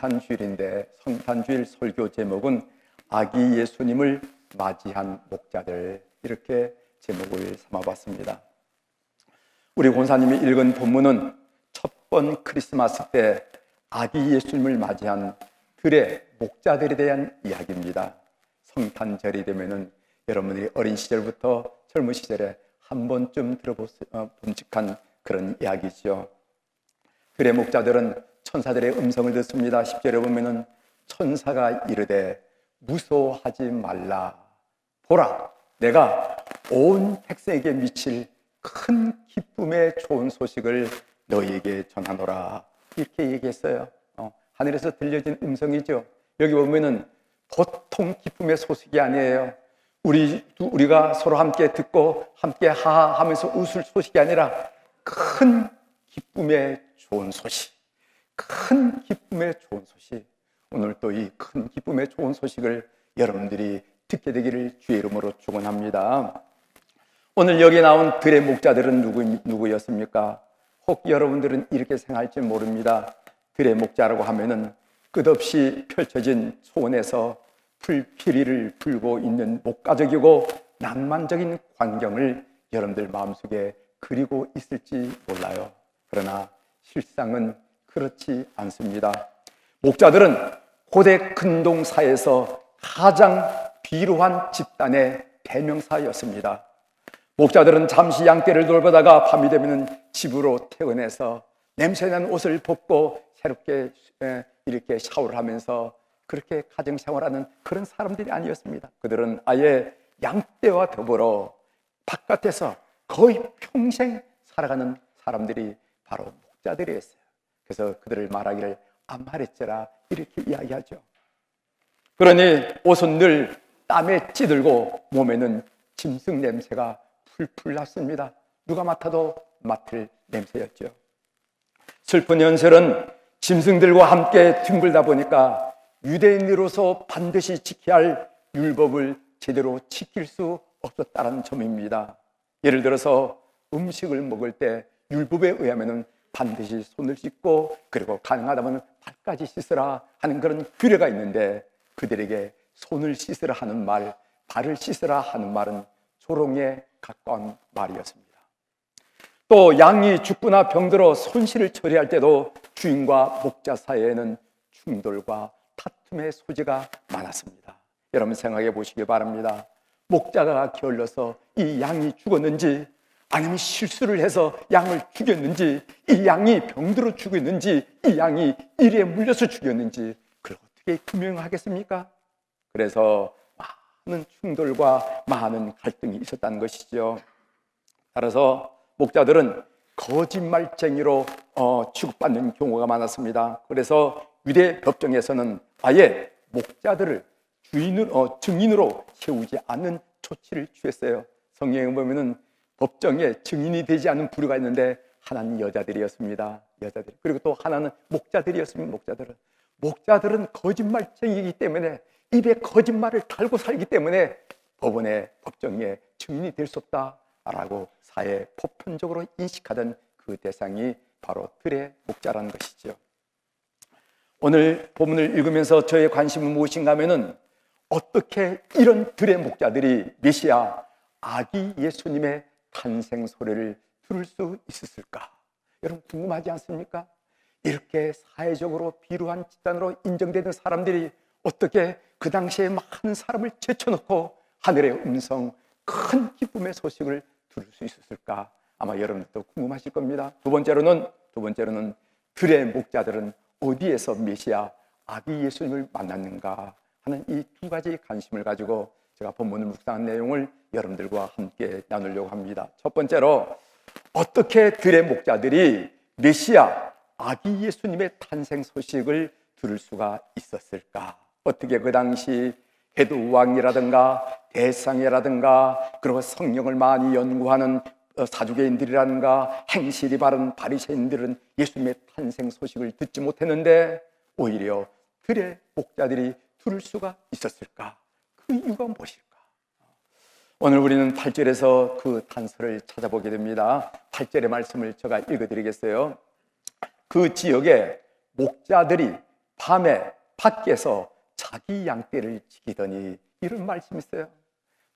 성탄주일인데 성탄주일 설교 제목은 아기 예수님을 맞이한 목자들 이렇게 제목을 삼아봤습니다. 우리 권사님이 읽은 본문은 첫 번 크리스마스 때 아기 예수님을 맞이한 들의 목자들에 대한 이야기입니다. 성탄절이 되면은 여러분들이 어린 시절부터 젊은 시절에 한 번쯤 들어봄직한 어, 그런 이야기죠. 들의 목자들은 천사들의 음성을 듣습니다. 10절에 보면은 천사가 이르되 무서워하지 말라. 보라, 내가 온 백성에게 미칠 큰 기쁨의 좋은 소식을 너희에게 전하노라. 이렇게 얘기했어요. 어, 하늘에서 들려진 음성이죠. 여기 보면은 보통 기쁨의 소식이 아니에요. 우리, 우리가 서로 함께 듣고 함께 하하 하면서 웃을 소식이 아니라 큰 기쁨의 좋은 소식. 큰 기쁨의 좋은 소식. 오늘 또 이 큰 기쁨의 좋은 소식을 여러분들이 듣게 되기를 주의 이름으로 축원합니다. 오늘 여기 나온 들의 목자들은 누구, 누구였습니까? 혹 여러분들은 이렇게 생각할지 모릅니다. 들의 목자라고 하면은 끝없이 펼쳐진 소원에서 불피리를 불고 있는 목가적이고 낭만적인 광경을 여러분들 마음속에 그리고 있을지 몰라요. 그러나 실상은 그렇지 않습니다. 목자들은 고대 근동사에서 가장 비루한 집단의 대명사였습니다. 목자들은 잠시 양떼를 돌보다가 밤이 되면 집으로 퇴근해서 냄새난 옷을 벗고 새롭게 이렇게 샤워를 하면서 그렇게 가정 생활하는 그런 사람들이 아니었습니다. 그들은 아예 양떼와 더불어 바깥에서 거의 평생 살아가는 사람들이 바로 목자들이었어요. 그래서 그들을 말하기를 암하랬지라 이렇게 이야기하죠. 그러니 옷은 늘 땀에 찌들고 몸에는 짐승 냄새가 풀풀 났습니다. 누가 맡아도 맡을 냄새였죠. 슬픈 현실은 짐승들과 함께 뒹굴다 보니까 유대인으로서 반드시 지켜야 할 율법을 제대로 지킬 수 없었다는 점입니다. 예를 들어서 음식을 먹을 때 율법에 의하면 반드시 손을 씻고 그리고 가능하다면 발까지 씻으라 하는 그런 규례가 있는데 그들에게 손을 씻으라 하는 말, 발을 씻으라 하는 말은 조롱에 가까운 말이었습니다. 또 양이 죽거나 병들어 손실을 처리할 때도 주인과 목자 사이에는 충돌과 다툼의 소지가 많았습니다. 여러분 생각해 보시기 바랍니다. 목자가 게을러서 이 양이 죽었는지 아니면 실수를 해서 양을 죽였는지, 이 양이 병들어 죽였는지, 이 양이 일에 물려서 죽였는지, 그걸 어떻게 규명하겠습니까? 그래서 많은 충돌과 많은 갈등이 있었다는 것이죠. 따라서 목자들은 거짓말쟁이로 어, 취급받는 경우가 많았습니다. 그래서 유대 법정에서는 아예 목자들을 주인을 어, 증인으로 세우지 않는 조치를 취했어요. 성경에 보면은 법정에 증인이 되지 않은 부류가 있는데 하나는 여자들이었습니다. 여자들. 그리고 또 하나는 목자들이었습니다. 목자들은. 목자들은 거짓말쟁이기 때문에 입에 거짓말을 달고 살기 때문에 법원의 법정에 증인이 될 수 없다라고 사회 보편적으로 인식하던 그 대상이 바로 들의 목자라는 것이죠. 오늘 본문을 읽으면서 저의 관심은 무엇인가 하면은 어떻게 이런 들의 목자들이 메시아 아기 예수님의 탄생 소리를 들을 수 있었을까? 여러분 궁금하지 않습니까? 이렇게 사회적으로 비루한 집단으로 인정되는 사람들이 어떻게 그 당시에 많은 사람을 제쳐놓고 하늘의 음성, 큰 기쁨의 소식을 들을 수 있었을까? 아마 여러분들도 궁금하실 겁니다. 두 번째로는 두 번째로는 들의 목자들은 어디에서 메시아 아기 예수님을 만났는가 하는 이 두 가지 관심을 가지고 제가 본문을 묵상한 내용을 여러분들과 함께 나누려고 합니다. 첫 번째로 어떻게 들의 목자들이 메시아 아기 예수님의 탄생 소식을 들을 수가 있었을까? 어떻게 그 당시 헤드 왕이라든가 대상이라든가 그리고 성령을 많이 연구하는 어, 사주개인들이라든가 행실이 바른 바리새인들은 예수님의 탄생 소식을 듣지 못했는데 오히려 들의 목자들이 들을 수가 있었을까? 그 이유가 무엇일까? 오늘 우리는 8절에서 그 단서를 찾아보게 됩니다. 8절의 말씀을 제가 읽어드리겠어요. 그 지역에 목자들이 밤에 밖에서 자기 양떼를 지키더니 이런 말씀이 있어요.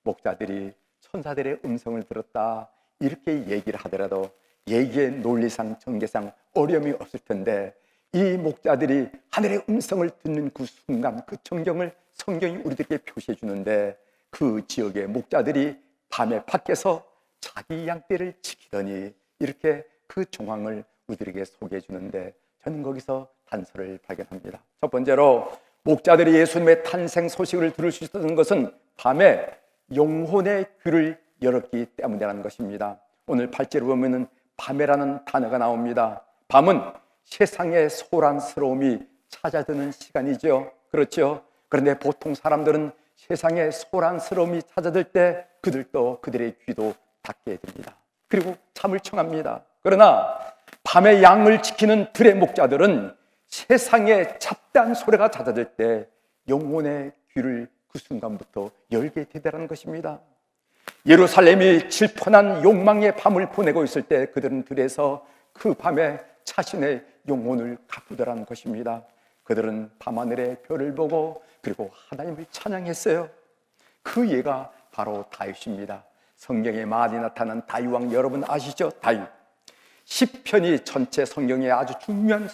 목자들이 천사들의 음성을 들었다 이렇게 얘기를 하더라도 얘기의 논리상 전개상 어려움이 없을 텐데 이 목자들이 하늘의 음성을 듣는 그 순간 그 전경을 성경이 우리들에게 표시해 주는데 그 지역의 목자들이 밤에 밖에서 자기 양떼를 지키더니 이렇게 그 정황을 우리들에게 소개해 주는데 저는 거기서 단서를 발견합니다. 첫 번째로 목자들이 예수님의 탄생 소식을 들을 수 있었던 것은 밤에 영혼의 귀를 열었기 때문이라는 것입니다. 오늘 8절을 보면은 밤에라는 단어가 나옵니다. 밤은 세상의 소란스러움이 찾아드는 시간이죠. 그렇죠. 그런데 보통 사람들은 세상의 소란스러움이 찾아들 때 그들도 그들의 귀도 닫게 됩니다. 그리고 잠을 청합니다. 그러나 밤에 양을 지키는 들의 목자들은 세상의 잡다한 소리가 잦아들 때 영혼의 귀를 그 순간부터 열게 되더라는 것입니다. 예루살렘이 질펀한 욕망의 밤을 보내고 있을 때 그들은 들에서 그 밤에 자신의 영혼을 가꾸더라는 것입니다. 그들은 밤하늘의 별을 보고 그리고 하나님을 찬양했어요. 그 예가 바로 다윗입니다. 성경에 많이 나타난 다윗왕 여러분 아시죠? 다윗. 시편이 전체 성경의 아주 중요한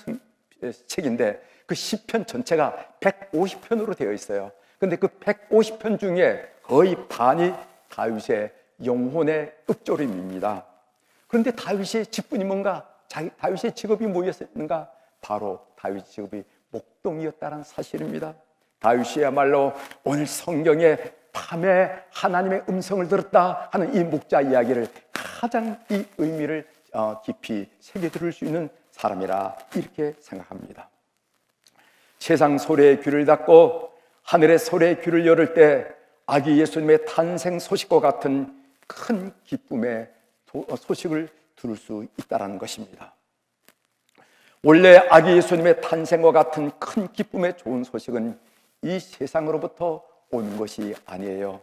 책인데 그 시편 전체가 150편으로 되어 있어요. 근데 그 150편 중에 거의 반이 다윗의 영혼의 읊조림입니다. 그런데 다윗의 직분이 뭔가? 다윗의 직업이 뭐였는가? 바로 다윗 직업이 목동이었다는 사실입니다. 다윗이야말로 오늘 성경에 밤에 하나님의 음성을 들었다 하는 이 목자 이야기를 가장 이 의미를 어, 깊이 새겨 들을 수 있는 사람이라 이렇게 생각합니다. 세상 소리에 귀를 닫고 하늘의 소리에 귀를 열을 때 아기 예수님의 탄생 소식과 같은 큰 기쁨의 어, 소식을 들을 수 있다는 것입니다. 원래 아기 예수님의 탄생과 같은 큰 기쁨의 좋은 소식은 이 세상으로부터 오는 것이 아니에요.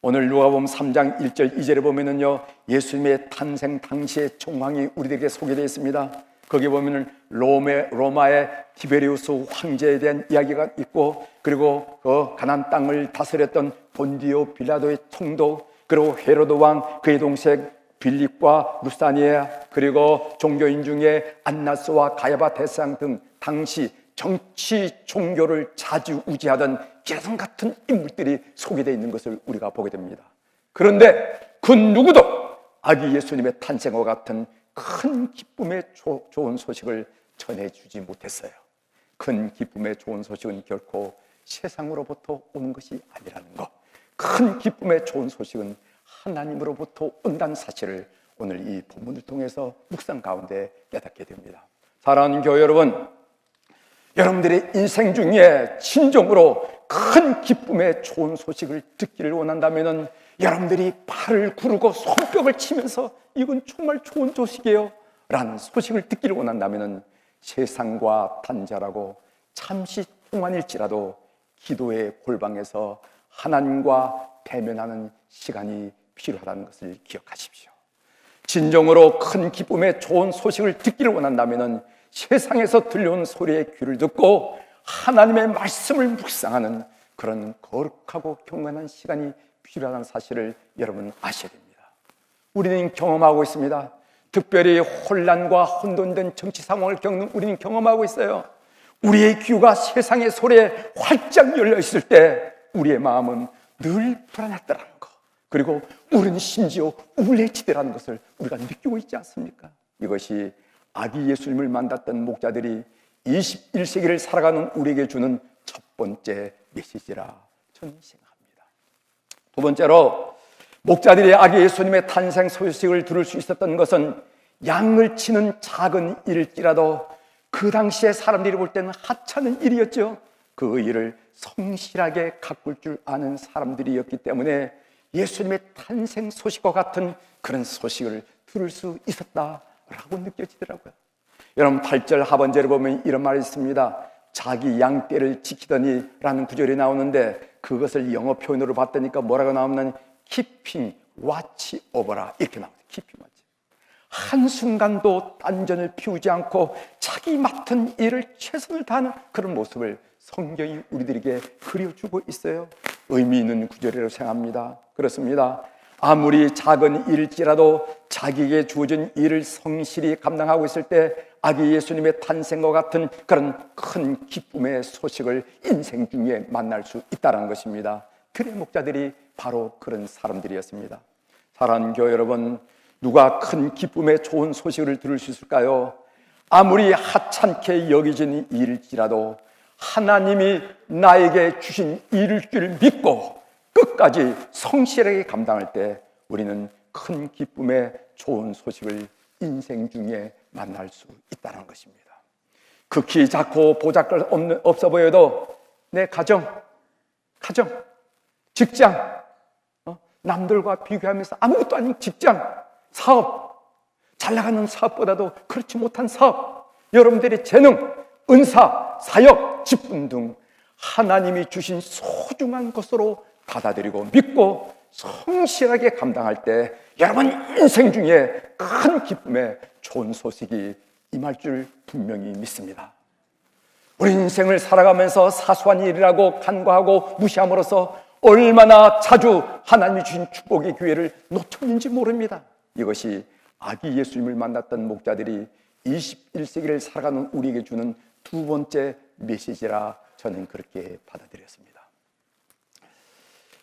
오늘 누가복음 3장 1절 2절에 보면은요. 예수님의 탄생 당시의 정황이 우리들에게 소개되어 있습니다. 거기 보면은 로메 로마의 티베리우스 황제에 대한 이야기가 있고 그리고 그 가난 땅을 다스렸던 본디오 빌라도의 총독 그리고 헤로드 왕 그의 동생 빌립과 루사니아 그리고 종교인 중에 안나스와 가야바 대상 등 당시 정치 종교를 자주 우지하던 기라성 같은 인물들이 소개되어 있는 것을 우리가 보게 됩니다. 그런데 그 누구도 아기 예수님의 탄생과 같은 큰 기쁨의 조, 좋은 소식을 전해주지 못했어요. 큰 기쁨의 좋은 소식은 결코 세상으로부터 오는 것이 아니라는 것. 큰 기쁨의 좋은 소식은 하나님으로부터 온다는 사실을 오늘 이 본문을 통해서 묵상 가운데 깨닫게 됩니다. 사랑하는 교회 여러분, 여러분들의 인생 중에 진정으로 큰 기쁨의 좋은 소식을 듣기를 원한다면 여러분들이 발을 구르고 손뼉을 치면서 이건 정말 좋은 소식이에요 라는 소식을 듣기를 원한다면 세상과 단절하고 잠시 동안일지라도 기도의 골방에서 하나님과 대면하는 시간이 필요하다는 것을 기억하십시오. 진정으로 큰 기쁨의 좋은 소식을 듣기를 원한다면 세상에서 들려온 소리에 귀를 듣고 하나님의 말씀을 묵상하는 그런 거룩하고 경건한 시간이 필요하다는 사실을 여러분 아셔야 됩니다. 우리는 경험하고 있습니다. 특별히 혼란과 혼돈된 정치 상황을 겪는 우리는 경험하고 있어요. 우리의 귀가 세상의 소리에 활짝 열려 있을 때 우리의 마음은 늘 불안했더라는 것. 그리고 우리는 심지어 우울해지더라는 것을 우리가 느끼고 있지 않습니까? 이것이 아기 예수님을 만났던 목자들이 21세기를 살아가는 우리에게 주는 첫 번째 메시지라 저는 생각합니다. 두 번째로 목자들이 아기 예수님의 탄생 소식을 들을 수 있었던 것은 양을 치는 작은 일일지라도 그 당시에 사람들이 볼 때는 하찮은 일이었죠. 그 일을 성실하게 가꿀 줄 아는 사람들이었기 때문에 예수님의 탄생 소식과 같은 그런 소식을 들을 수 있었다라고 느껴지더라고요. 여러분 8절 하반절에 보면 이런 말이 있습니다. 자기 양떼를 지키더니 라는 구절이 나오는데 그것을 영어 표현으로 봤다니까 뭐라고 나오면 keeping watch over라 이렇게 나옵니다. keeping watch. 한순간도 딴전을 피우지 않고 자기 맡은 일을 최선을 다하는 그런 모습을 성경이 우리들에게 그려주고 있어요. 의미 있는 구절이라고 생각합니다. 그렇습니다. 아무리 작은 일일지라도 자기에게 주어진 일을 성실히 감당하고 있을 때 아기 예수님의 탄생과 같은 그런 큰 기쁨의 소식을 인생 중에 만날 수 있다는 것입니다. 그의 목자들이 바로 그런 사람들이었습니다. 사랑하는 교회 여러분, 누가 큰 기쁨의 좋은 소식을 들을 수 있을까요? 아무리 하찮게 여기진 일일지라도 하나님이 나에게 주신 일일 줄 믿고 끝까지 성실하게 감당할 때 우리는 큰 기쁨의 좋은 소식을 인생 중에 만날 수 있다는 것입니다. 극히 작고 보잘것 없어 보여도 내 가정, 가정, 직장, 어? 남들과 비교하면서 아무것도 아닌 직장, 사업, 잘 나가는 사업보다도 그렇지 못한 사업, 여러분들의 재능, 은사, 사역, 직분 등 하나님이 주신 소중한 것으로 받아들이고 믿고 성실하게 감당할 때 여러분 인생 중에 큰 기쁨의 좋은 소식이 임할 줄 분명히 믿습니다. 우리 인생을 살아가면서 사소한 일이라고 간과하고 무시함으로써 얼마나 자주 하나님이 주신 축복의 기회를 놓쳤는지 모릅니다. 이것이 아기 예수님을 만났던 목자들이 21세기를 살아가는 우리에게 주는 두 번째 메시지라 저는 그렇게 받아들였습니다.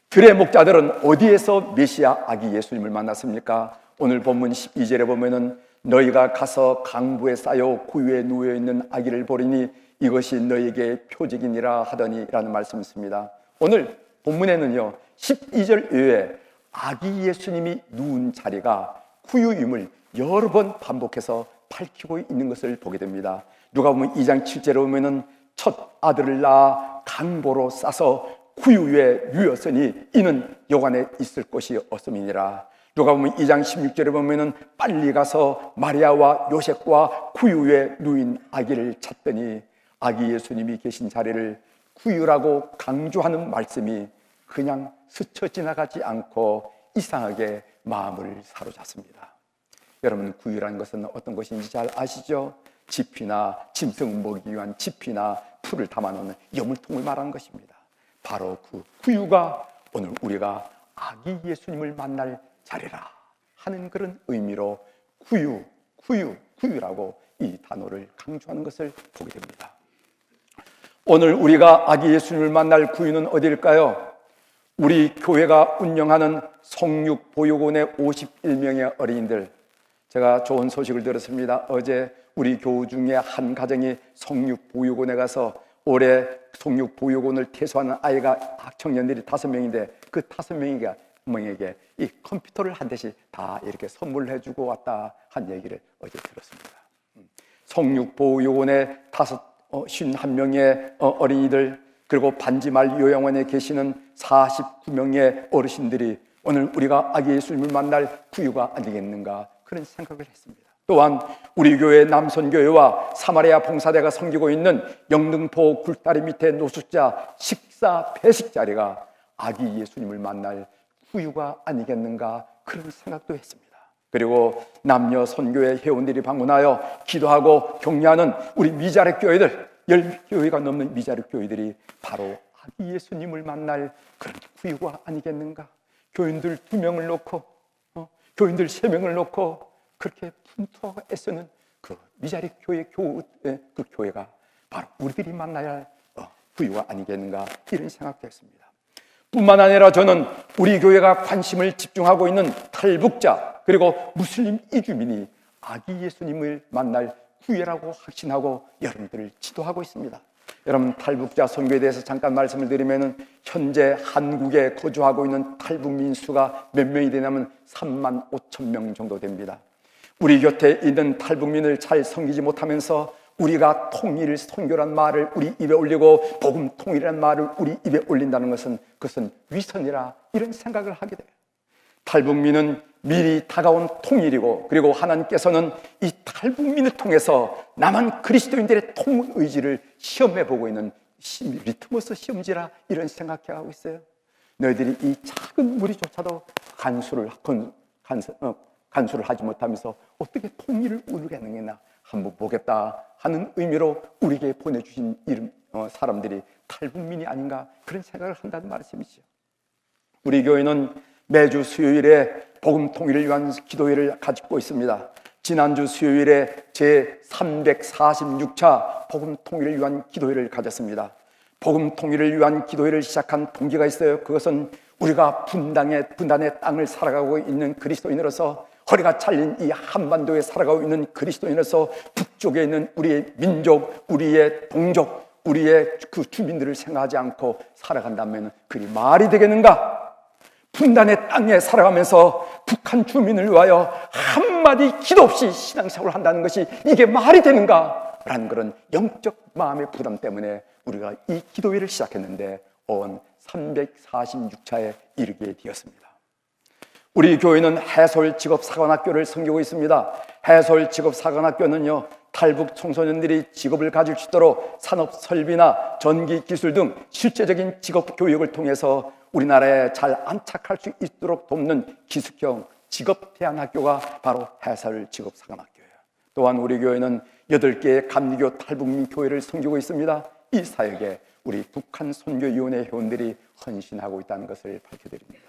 들의 목자들은 어디에서 메시아 아기 예수님을 만났습니까? 오늘 본문 12절에 보면은 너희가 가서 강부에 쌓여 구유에 누워 있는 아기를 보리니 이것이 너희에게 표적이니라 하더니라는 말씀이 있습니다. 오늘 본문에는요 12절 이외에 아기 예수님이 누운 자리가 구유임을 여러 번 반복해서 밝히고 있는 것을 보게 됩니다. 누가 보면 2장 7절에 보면은 첫 아들을 낳아 강보로 싸서 구유에 누였으니 이는 여관에 있을 곳이 없음이니라. 누가 보면 2장 16절에 보면은 빨리 가서 마리아와 요셉과 구유에 누인 아기를 찾더니 아기 예수님이 계신 자리를 구유라고 강조하는 말씀이 그냥 스쳐 지나가지 않고 이상하게 마음을 사로잡습니다. 여러분 구유라는 것은 어떤 것인지 잘 아시죠? 지피나 짐승 먹기 위한 지피나 풀을 담아놓는 여물통을 말하는 것입니다. 바로 그 구유가 오늘 우리가 아기 예수님을 만날 자리라 하는 그런 의미로 구유, 구유, 구유라고 이 단어를 강조하는 것을 보게 됩니다. 오늘 우리가 아기 예수님을 만날 구유는 어디일까요? 우리 교회가 운영하는 성육 보육원의 51명의 어린이들 제가 좋은 소식을 들었습니다. 어제 우리 교우 중에 한 가정이 성육 보육원에 가서 올해 성육 보육원을 퇴소하는 아이가 청년들이 다섯 명인데 그 다섯 명이가 명에게 이 컴퓨터를 한 대씩 다 이렇게 선물해 주고 왔다 한 얘기를 어제 들었습니다. 음. 성육 보육원에 다섯 어, 쉰한 명의 어, 어린이들 그리고 반지말 요양원에 계시는 49명의 어르신들이 오늘 우리가 아기 예수님을 만날 구유가 아니겠는가 그런 생각을 했습니다. 또한 우리 교회 남선교회와 사마리아 봉사대가 섬기고 있는 영등포 굴다리 밑에 노숙자 식사 배식 자리가 아기 예수님을 만날 후유가 아니겠는가 그런 생각도 했습니다. 그리고 남녀 선교회 회원들이 방문하여 기도하고 격려하는 우리 미자력 교회들 열 교회가 넘는 미자력 교회들이 바로 아기 예수님을 만날 그런 후유가 아니겠는가? 교인들 두 명을 놓고 어? 교인들 세 명을 놓고 그렇게 애쓰는 그 미자리 교회 교그 교회가 바로 우리들이 만나야 할 어, 부유가 아니겠는가 이런 생각도 했습니다. 뿐만 아니라 저는 우리 교회가 관심을 집중하고 있는 탈북자 그리고 무슬림 이주민이 아기 예수님을 만날 구애라고 확신하고 여러분들을 지도하고 있습니다. 여러분 탈북자 선교에 대해서 잠깐 말씀을 드리면은 현재 한국에 거주하고 있는 탈북 민 수가 몇 명이 되냐면 3만 5천 명 정도 됩니다. 우리 곁에 있는 탈북민을 잘 섬기지 못하면서 우리가 통일 선교란 말을 우리 입에 올리고 복음 통일이란 말을 우리 입에 올린다는 것은 그것은 위선이라 이런 생각을 하게 돼요. 탈북민은 미리 다가온 통일이고 그리고 하나님께서는 이 탈북민을 통해서 남한 그리스도인들의 통 의지를 시험해 보고 있는 리트머스 시험지라 이런 생각해 하고 있어요. 너희들이 이 작은 무리조차도 간수를 건, 간, 어, 간수를 하지 못하면서 어떻게 통일을 이루겠느냐 한번 보겠다 하는 의미로 우리에게 보내주신 이름 어, 사람들이 탈북민이 아닌가 그런 생각을 한다는 말씀이죠. 우리 교회는 매주 수요일에 복음 통일을 위한 기도회를 가지고 있습니다. 지난주 수요일에 제 346차 복음 통일을 위한 기도회를 가졌습니다. 복음 통일을 위한 기도회를 시작한 동기가 있어요. 그것은 우리가 분당의 분단의 땅을 살아가고 있는 그리스도인으로서 허리가 잘린 이 한반도에 살아가고 있는 그리스도인으로서 북쪽에 있는 우리의 민족, 우리의 동족, 우리의 그 주민들을 생각하지 않고 살아간다면 그리 말이 되겠는가? 분단의 땅에 살아가면서 북한 주민을 위하여 한마디 기도 없이 신앙생활을 한다는 것이 이게 말이 되는가? 라는 그런 영적 마음의 부담 때문에 우리가 이 기도회를 시작했는데 온 346차에 이르게 되었습니다. 우리 교회는 해솔 직업 사관학교를 섬기고 있습니다. 해솔 직업 사관학교는요, 탈북 청소년들이 직업을 가질 수 있도록 산업 설비나 전기 기술 등 실제적인 직업 교육을 통해서 우리나라에 잘 안착할 수 있도록 돕는 기숙형 직업 대안 학교가 바로 해설 직업 사관학교예요. 또한 우리 교회는 8개의 감리교 탈북민 교회를 섬기고 있습니다. 이 사역에 우리 북한 선교위원회 회원들이 헌신하고 있다는 것을 밝혀드립니다.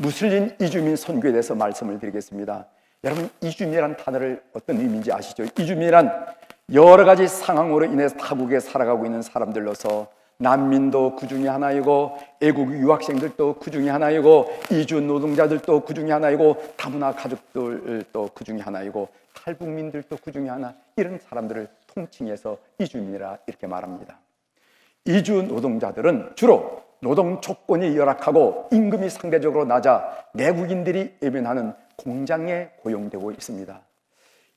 무슬림 이주민 선교에 대해서 말씀을 드리겠습니다. 여러분 이주민이란 단어를 어떤 의미인지 아시죠? 이주민이란 여러 가지 상황으로 인해서 타국에 살아가고 있는 사람들로서 난민도 그 중에 하나이고 애국 유학생들도 그 중에 하나이고 이주 노동자들도 그 중에 하나이고 다문화 가족들도 그 중에 하나이고 탈북민들도 그 중에 하나 이런 사람들을 통칭해서 이주민이라 이렇게 말합니다. 이주 노동자들은 주로 노동 조건이 열악하고 임금이 상대적으로 낮아 내국인들이 예변하는 공장에 고용되고 있습니다.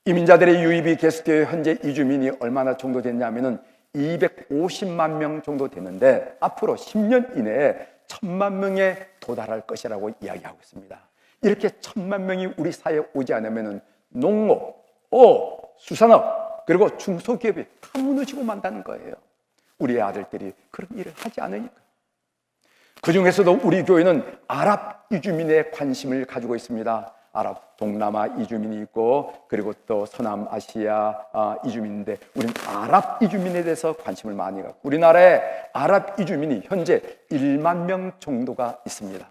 이민자들의 유입이 계속되어 현재 이주민이 얼마나 정도 됐냐면은 250만 명 정도 되는데 앞으로 10년 이내에 천만 명에 도달할 것이라고 이야기하고 있습니다. 이렇게 천만 명이 우리 사회에 오지 않으면 농업, 어, 수산업, 그리고 중소기업이 다 무너지고 만다는 거예요. 우리 아들들이 그런 일을 하지 않으니까. 그 중에서도 우리 교회는 아랍 이주민의 관심을 가지고 있습니다. 아랍 동남아 이주민이 있고 그리고 또 서남아시아 아, 이주민인데 우리는 아랍 이주민에 대해서 관심을 많이 갖고 우리나라에 아랍 이주민이 현재 1만 명 정도가 있습니다.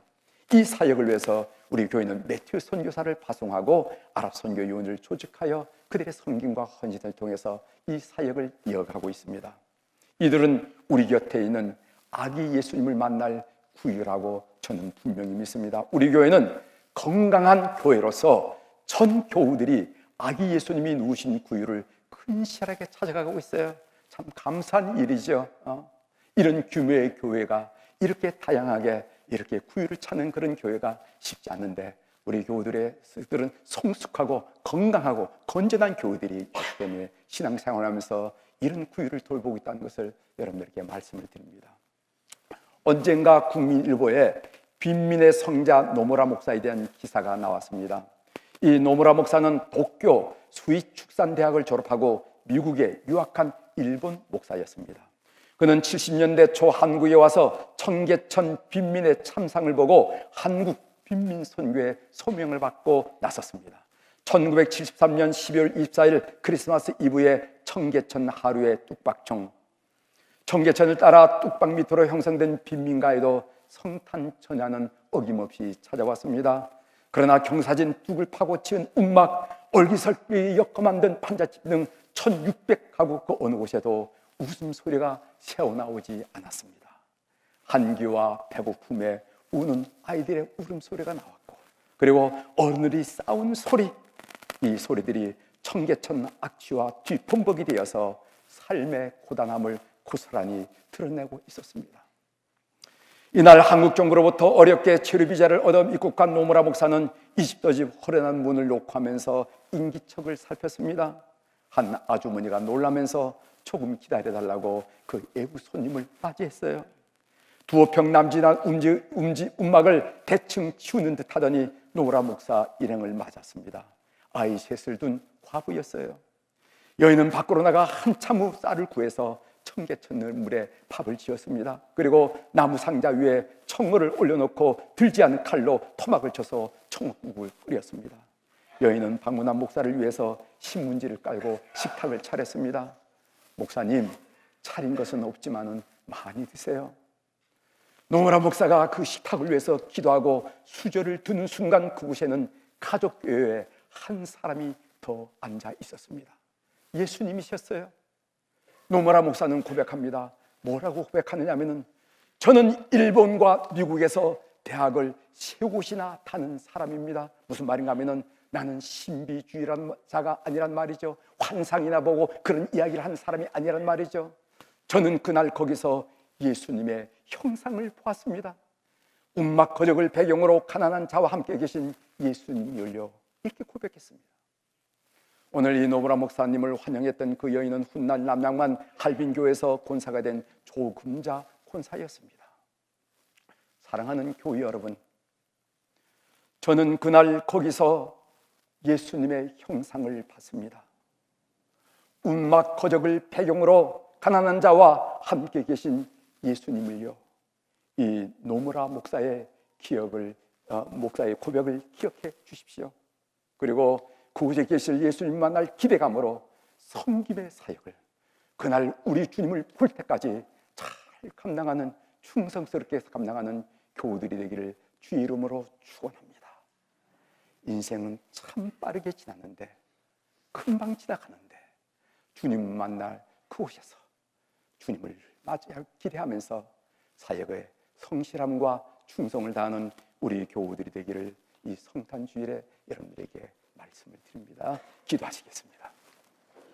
이 사역을 위해서 우리 교회는 매튜 선교사를 파송하고 아랍 선교위원을 조직하여 그들의 섬김과 헌신을 통해서 이 사역을 이어가고 있습니다. 이들은 우리 곁에 있는 아기 예수님을 만날 구유라고 저는 분명히 믿습니다. 우리 교회는 건강한 교회로서 전 교우들이 아기 예수님이 누우신 구유를 근실하게 찾아가고 있어요. 참 감사한 일이죠. 어? 이런 규모의 교회가 이렇게 다양하게 이렇게 구유를 찾는 그런 교회가 쉽지 않는데 우리 교우들의,들은 성숙하고 건강하고 건전한 교우들이 있기 때문에 신앙생활하면서 이런 구유를 돌보고 있다는 것을 여러분들께 말씀을 드립니다. 언젠가 국민일보에 빈민의 성자 노무라 목사에 대한 기사가 나왔습니다. 이 노무라 목사는 도쿄 수의축산대학을 졸업하고 미국에 유학한 일본 목사였습니다. 그는 70년대 초 한국에 와서 청계천 빈민의 참상을 보고 한국 빈민 선교의 소명을 받고 나섰습니다. 1973년 12월 24일 크리스마스 이브에 청계천 하루의 뚝박청 청계천을 따라 뚝박 밑으로 형성된 빈민가에도 성탄천야는 어김없이 찾아왔습니다. 그러나 경사진 뚝을 파고 치은 움막, 얼기설비 엮어 만든 판자집 등 1600가구 그 어느 곳에도 웃음소리가 새어나오지 않았습니다. 한기와 배고픔에 우는 아이들의 울음소리가 나왔고 그리고 어른들이 싸운 소리 이 소리들이 청계천 악취와 뒷범벅이 되어서 삶의 고단함을 고스란히 드러내고 있었습니다. 이날 한국 정부로부터 어렵게 체류 비자를 얻어 입국한 노무라 목사는 20도 집 허련한 문을 놓고 하면서 인기척을 살폈습니다. 한 아주머니가 놀라면서 조금 기다려달라고 그 애부 손님을 맞이했어요. 두어 평 남짓한 움지, 움지, 움막을 대충 치우는 듯 하더니 노무라 목사 일행을 맞았습니다. 아이 셋을 둔 과부였어요. 여인은 밖으로 나가 한참 후 쌀을 구해서 청계천 물에 밥을 지었습니다. 그리고 나무 상자 위에 청어를 올려놓고 들지 않은 칼로 토막을 쳐서 청국국을 끓였습니다. 여인은 방문한 목사를 위해서 신문지를 깔고 식탁을 차렸습니다. 목사님, 차린 것은 없지만은 많이 드세요. 노무라 목사가 그 식탁을 위해서 기도하고 수저를 드는 순간 그곳에는 가족 교회에 한 사람이 더 앉아 있었습니다. 예수님이셨어요. 노무라 목사는 고백합니다. 뭐라고 고백하느냐면은 저는 일본과 미국에서 대학을 세 곳이나 다는 사람입니다. 무슨 말인가 하면은 나는 신비주의라는 자가 아니란 말이죠. 환상이나 보고 그런 이야기를 하는 사람이 아니란 말이죠. 저는 그날 거기서 예수님의 형상을 보았습니다. 움막 거적을 배경으로 가난한 자와 함께 계신 예수님이 열려 이렇게 고백했습니다. 오늘 이 노브라 목사님을 환영했던 그 여인은 훗날 남양만 할빈교에서 권사가 된 조금자 권사였습니다. 사랑하는 교회 여러분, 저는 그날 거기서 예수님의 형상을 봤습니다. 운막 거적을 배경으로 가난한 자와 함께 계신 예수님을요. 이 노무라 목사의 기억을 어, 목사의 고백을 기억해 주십시오. 그리고 그곳에 계실 예수님 만날 기대감으로 섬김의 사역을 그날 우리 주님을 볼 때까지 잘 감당하는 충성스럽게 감당하는 교우들이 되기를 주 이름으로 축원합니다. 인생은 참 빠르게 지났는데 금방 지나가는데 주님 만날 그곳에서 주님을 맞이할 기대하면서 사역의 성실함과 충성을 다하는 우리 교우들이 되기를 이 성탄 주일에 여러분들에게 말씀을 드립니다. 기도하시겠습니다.